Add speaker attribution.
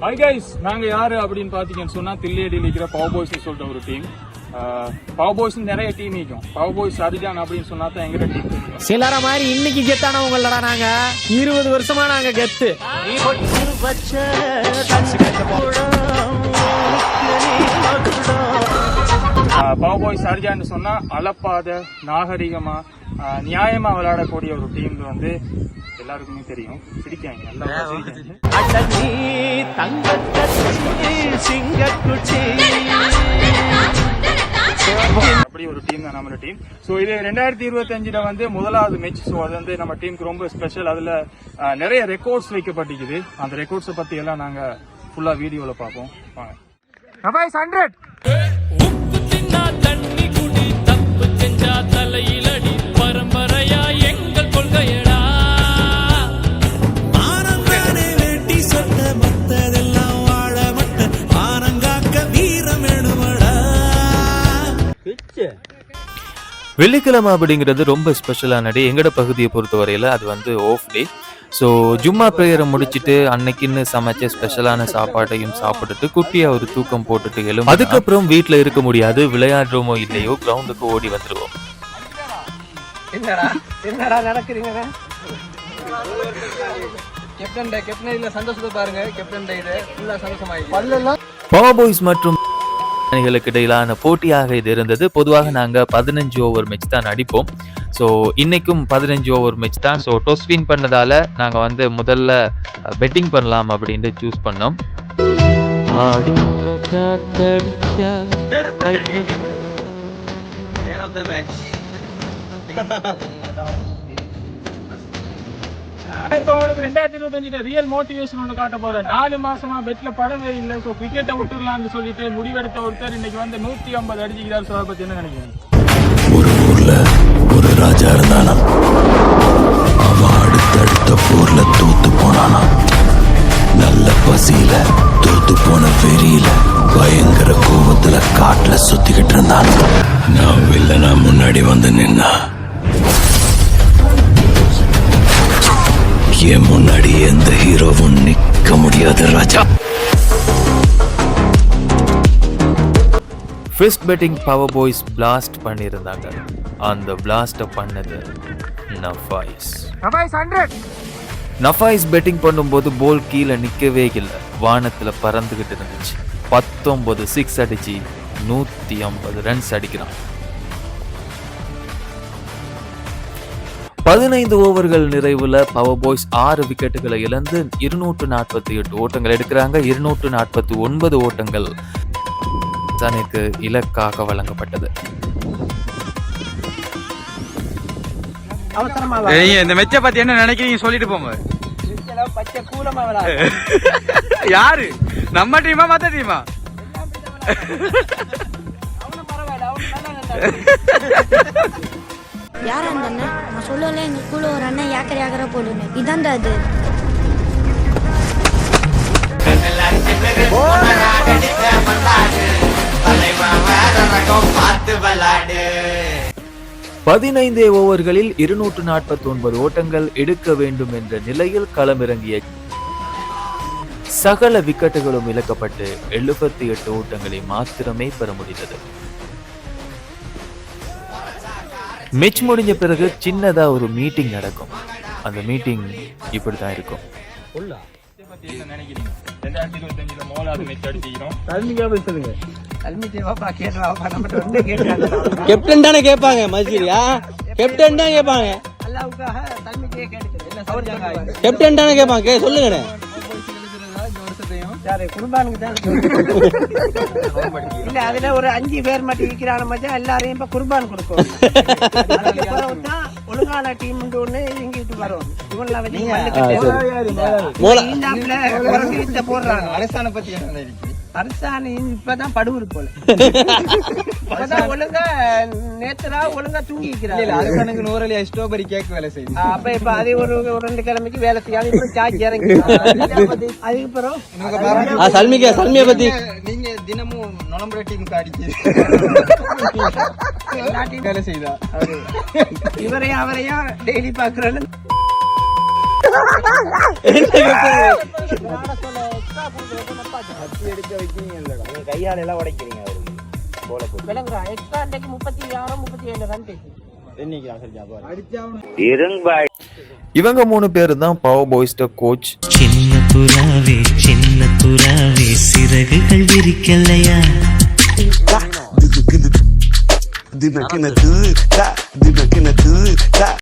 Speaker 1: Hi guys நாங்க யாரு அப்படின்னு பாத்தீங்கன்னு சொன்னா தில்லியடியில் இருக்கிற பவர் பாய்ஸ் சொல்லிட்ட ஒரு டீம் பவர் பாய்ஸ் நிறைய டீம் நிற்கும் பவர் பாய்ஸ் அரிஜான் அப்படின்னு சொன்னா தான் எங்க டீம்
Speaker 2: சிலர மாதிரி இன்னைக்கு கெத்தானவங்களடா நாங்க. இருபது வருஷமா நாங்க கெத்து.
Speaker 1: பவர் பாய்ஸ் அரிஜான்னு சொன்னா அளப்பாத நாகரிகமா ஆஹ், நியாயமா விளையாடக்கூடிய ஒரு டீம் வந்து எல்லாருக்குமே தெரியும். சிரிக்காங்க எல்லாரும் அப்படி ஒரு டீம் தான் நம்ம டீம் ஸோ இது ரெண்டாயிரத்தி இருபத்தஞ்சுல வந்து முதலாவது மேட்ச் ஸோ அது வந்து நம்ம டீமுக்கு ரொம்ப ஸ்பெஷல் அதுல நிறைய ரெக்கார்ட்ஸ் வைக்கப்பட்டிருக்குது. அந்த ரெக்கார்ட்ஸை பத்தி எல்லாம் நாங்க ஃபுல்லா வீடியோல பார்ப்போம். வாங்க. ஹண்ட்ரட்
Speaker 3: வெள்ளிக்கிழமை அப்படிங்கிறது ரொம்ப ஸ்பெஷலான டே எங்கட பகுதியை பொறுத்தவரையில் அது வந்து ஆஃப் டே ஸோ ஜும்மா ப்ரேயரை முடிச்சிட்டு அன்னைக்குன்னு சமைச்ச ஸ்பெஷலான சாப்பாட்டையும் சாப்பிட்டுட்டு குட்டியா ஒரு தூக்கம் போட்டுட்டு எழும் அதுக்கப்புறம் வீட்டில் இருக்க முடியாது விளையாடுறோமோ இல்லையோ கிரவுண்டுக்கு ஓடி பவர் பாய்ஸ் மற்றும் அணிகளுக்கு இடையிலான போட்டியாக இது இருந்தது. பொதுவாக நாங்கள் பதினஞ்சு ஓவர் மேட்ச் தான் அடிப்போம் ஸோ இன்னைக்கும் பதினஞ்சு ஓவர் மேட்ச் தான். ஸோ டொஸ் வின் பண்ணதால நாங்கள் வந்து முதல்ல பெட்டிங் பண்ணலாம் அப்படின்ட்டு சூஸ் பண்ணோம்.
Speaker 1: இப்போ உங்களுக்கு ரெண்டாயிரத்தி இருபத்தஞ்சுல ரியல் மோட்டிவேஷன் ஒன்று காட்ட போறேன் நாலு மாசமா பெட்ல படவே இல்லை. ஸோ கிரிக்கெட்டை விட்டுடலாம்னு சொல்லிட்டு முடிவெடுத்த ஒருத்தர் இன்னைக்கு வந்து நூத்தி ஐம்பது அடிச்சுக்கிறார். ஸோ அதை பத்தி என்ன நினைக்கிறீங்க?
Speaker 4: ஒரு ஊர்ல ஒரு ராஜா இருந்தானா அவன் அடுத்தடுத்த போர்ல தோத்து போனானா நல்ல பசியில தோத்து போன வெறியில பயங்கர கோபத்துல காட்டுல சுத்திக்கிட்டு இருந்தான் நான் வில்லனா முன்னாடி வந்து நின்னா என் முன்னாடி எந்த ஹீரோவும் நிக்க முடியாது ராஜா.
Speaker 3: First batting power boys blast பண்ணியிருந்தாங்க. அந்த பிளாஸ்ட்டை பண்ணது நஃபாய்ஸ்
Speaker 1: ஹண்ட்ரட்
Speaker 3: நஃபாய்ஸ் பெட்டிங் பண்ணும்போது போல் கீழே நிற்கவே இல்லை. வானத்தில் பறந்துகிட்டு இருந்துச்சு. பத்தொன்பது சிக்ஸ் அடிச்சு நூற்றி ஐம்பது ரன்ஸ் அடிக்கிறான். பதினைந்து ஓவர்கள் நிறைவுல பவர் பாய்ஸ் ஆறு விக்கெட்டுகளை இழந்து இருநூற்று நாற்பத்தி எட்டு ஓட்டங்கள் எடுக்கிறாங்க. இருநூற்று நாற்பத்தி ஒன்பது ஓட்டங்கள் தனக்கு இலக்காக வழங்கப்பட்டது.
Speaker 5: இந்த மெச்ச பத்தி என்ன நினைக்கிறீங்க சொல்லிட்டு போங்க
Speaker 2: பச்சை கூலமா விளையாடு
Speaker 5: யாரு? நம்ம டீமா மத்த டீமா
Speaker 6: யார் அந்த சொல்லல எங்க கூட ஒரு அண்ணன் யாக்கரை யாக்கரை போடுன்னு. இதான்டா அது.
Speaker 3: பதினைந்தே ஓவர்களில் இருநூற்று நாற்பத்தி ஒன்பது ஓட்டங்கள் எடுக்க வேண்டும் என்ற நிலையில் களமிறங்கிய சகல விக்கெட்டுகளும் இழக்கப்பட்டு எழுபத்தி எட்டு ஓட்டங்களை மாத்திரமே பெற முடிந்தது. மேட்ச் முடிஞ்ச பிறகு சின்னதா ஒரு மீட்டிங் நடக்கும். அந்த மீட்டிங் இருக்கும்.
Speaker 2: நம்ம வந்து கேட்டுறாங்க.
Speaker 7: கேப்டன் தானே கேட்பாங்க மஸ்ஜிதியா கேப்டன் தான் கேட்பாங்க. கேப்டன் தானே கேட்பாங்க கே சொல்லுங்கண்ணே.
Speaker 2: யாரு குடும்பானுக்கு தான் இல்ல அதுல ஒரு அஞ்சு பேர் மட்டும் இருக்கிறான மச்சா எல்லாரையும் இப்ப குர்பான் கொடுக்கும். ஒழுங்கான டீம் ஒண்ணு இங்கிட்டு வரும். இவங்கள வச்சு போடுறாங்க
Speaker 5: அரசாணை பத்தி என்ன நினைக்கிறீங்க
Speaker 2: அரசாணி இப்பதான் படுவுரு போல. இப்பதான் ஒழுங்கா நேத்துரா ஒழுங்கா தூங்கி இருக்கிறாங்க
Speaker 5: அரசாணுக்கு நூறலி ஸ்ட்ராபெரி கேக் வேலை செய்யுது.
Speaker 2: அப்ப இப்ப அது ஒரு ஒரு ரெண்டு கிழமைக்கு வேலை செய்யாது. இப்ப சார்ஜ் இறங்கி அதுக்கு பிறகு
Speaker 7: ஆ சல்மிகா சல்மியை பத்தி
Speaker 5: நீங்க தினமும் நுழம்புற
Speaker 2: எல்லா team
Speaker 5: வேலை செய்தா?
Speaker 2: இவரையும் அவரையும் டெய்லி பாக்குறேன்னு
Speaker 7: கையால எல்லாம் உடைக்கிறீங்க அவருக்கு போல போட்டு.
Speaker 2: விளங்குறா எக்ஸ்ட்ரா அன்றைக்கு முப்பத்தி ஆறு முப்பத்தி ஏழு ரன் பேசி
Speaker 7: என்னைக்கு சரியா பாரு
Speaker 3: இவங்க மூணு பேர் தான் பவர் பாய்ஸ்ட கோச்
Speaker 8: சின்ன புறாவே சின்ன புறாவே சிறகுகள் விரிக்கலையா?
Speaker 9: Dime que no tú,